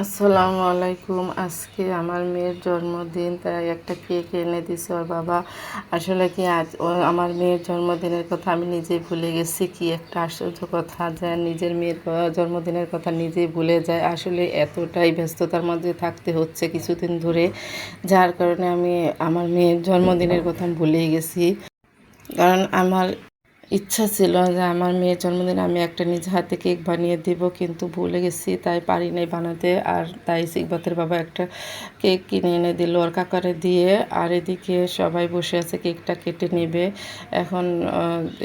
আসসালামু আলাইকুম। আজকে আমার মেয়ের জন্মদিন, তাই একটা কেক এনে দিছে ওর বাবা। আসলে কি আজ আমার মেয়ের জন্মদিনের কথা আমি নিজেই ভুলে গেছি, কি একটা আশ্চর্য কথা যে নিজের মেয়ের জন্মদিনের কথা নিজেই ভুলে যায়। আসলে এতটাই ব্যস্ততার মধ্যে থাকতে হচ্ছে কিছুদিন ধরে, যার কারণে আমি আমার মেয়ের জন্মদিনের কথা ভুলেই গেছি। কারণ আমার ইচ্ছা ছিল যে আমার মেয়ের জন্মদিনে আমি একটা নিজ হাতে কেক বানিয়ে দিব, কিন্তু ভুলে গেছি, তাই পারি নাই বানাতে। আর তাই সিকবাতের বাবা একটা কেক কিনে এনে দিল ওর কাকারে দিয়ে। আর এদিকে সবাই বসে আছে, কেকটা কেটে নেবে। এখন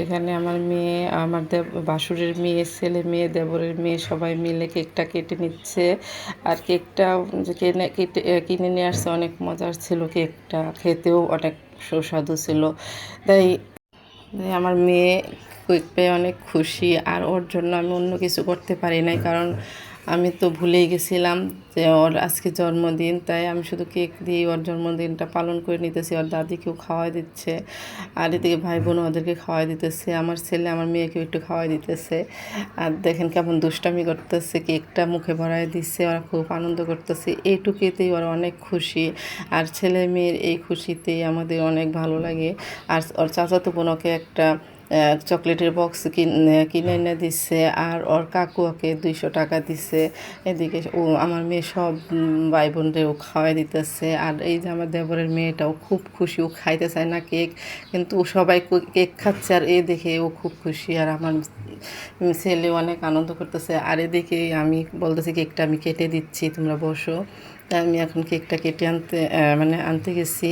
এখানে আমার মেয়ে, আমার দেব, বাসুরের মেয়ে, ছেলে মেয়ে, দেবরের মেয়ে সবাই মিলে কেকটা কেটে নিচ্ছে। আর কেকটা কিনে, কেটে কিনে নিয়ে আসছে, অনেক মজার ছিল কেকটা। খেতেও অনেক সুস্বাদু ছিল। তাই আমার মেয়ে পেয়ে অনেক খুশি আর ওর জন্য আমি অন্য কিছু করতে পারি নাই, কারণ আমি তো ভুলেই গেছিলাম যে ওর আজকে জন্মদিন, তাই আমি শুধু কেক দিয়ে ওর জন্মদিনটা পালন করে নিতেছি। ওর দাদিকেও খাওয়াই দিচ্ছে, আর এদিকে ভাই বোন ওদেরকে খাওয়াই দিতেছে, আমার ছেলে আমার মেয়েকেও একটু খাওয়াই দিতেছে। আর দেখেন কেমন দুষ্টামি করতেছে, কেকটা মুখে ভরাই দিচ্ছে, ওরা খুব আনন্দ করতেছে। এইটুকুতেই ওরা অনেক খুশি, আর ছেলে মেয়ের এই খুশিতেই আমাদের অনেক ভালো লাগে। আর ওর চাচাতো বোনকে একটা চকলেটের বক্স কিনে এনে দিচ্ছে আর ওর কাকুয়াকে দুইশো টাকা দিচ্ছে এদিকে ও, আমার মেয়ে সব ভাই বোনদেরও খাওয়াই দিতেছে। আর এই যে আমার দেবরের মেয়েটাও খুব খুশি, ও খাইতে চায় না কেক, কিন্তু সবাই কেক খাচ্ছে, আর এ দেখে ও খুব খুশি। আর আমার ছেলে অনেক আনন্দ করতেছে। আর এদিকে আমি বলতেছি, কেকটা আমি কেটে দিচ্ছি, তোমরা বসো। তাই আমি এখন কেকটা কেটে আনতে মানে আনতে গেছি।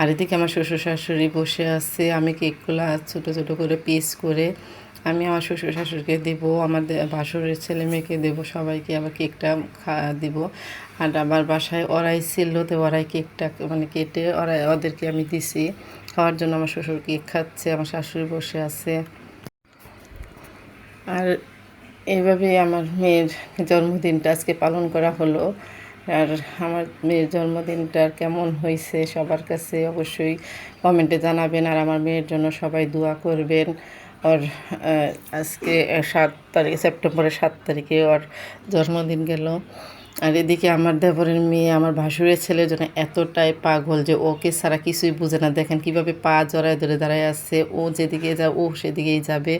আর এদিকে আমার শ্বশুর শাশুড়ি বসে আছে। আমি কেকগুলো ছোটো ছোটো করে পিস করে আমি আমার শ্বশুর শাশুড়িকে দেব আমাদের বাসরের ছেলে মেয়েকে দেবো, সবাইকে আবার কেকটা খা, দিব। আর আবার বাসায় ওরাই ছিল, তো ওরাই কেকটা মানে কেটে ওরাই ওদেরকে আমি দিছি। খাওয়ার জন্য আমার শ্বশুর কেক খাচ্ছে, আমার শাশুড়ি বসে আছে। আর এইভাবে আমার মেয়ের জন্মদিনটা আজকে পালন করা হলো। আর আমার মেয়ের জন্মদিনটা কেমন হয়েছে সবার কাছে অবশ্যই কমেন্টে জানাবেন। আর আমার মেয়ের জন্য সবাই দোয়া করবেন। ওর আজকে সাত তারিখ, সেপ্টেম্বরের সাত তারিখে ওর জন্মদিন গেল। আর এদিকে আমার দেবরের মেয়ে, আমার ভাসুরের ছেলের জন্য এতটাই পাগল যে ওকে ছাড়া কিছুই বুঝে না। দেখেন কীভাবে পা জড়ায় ধরে দাঁড়ায় আসছে ও যেদিকে যা, ও সেদিকেই যাবে।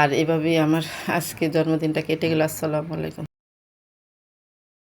আর এভাবেই আমার আজকে জন্মদিনটা কেটে গেল। আসসালামু আলাইকুম।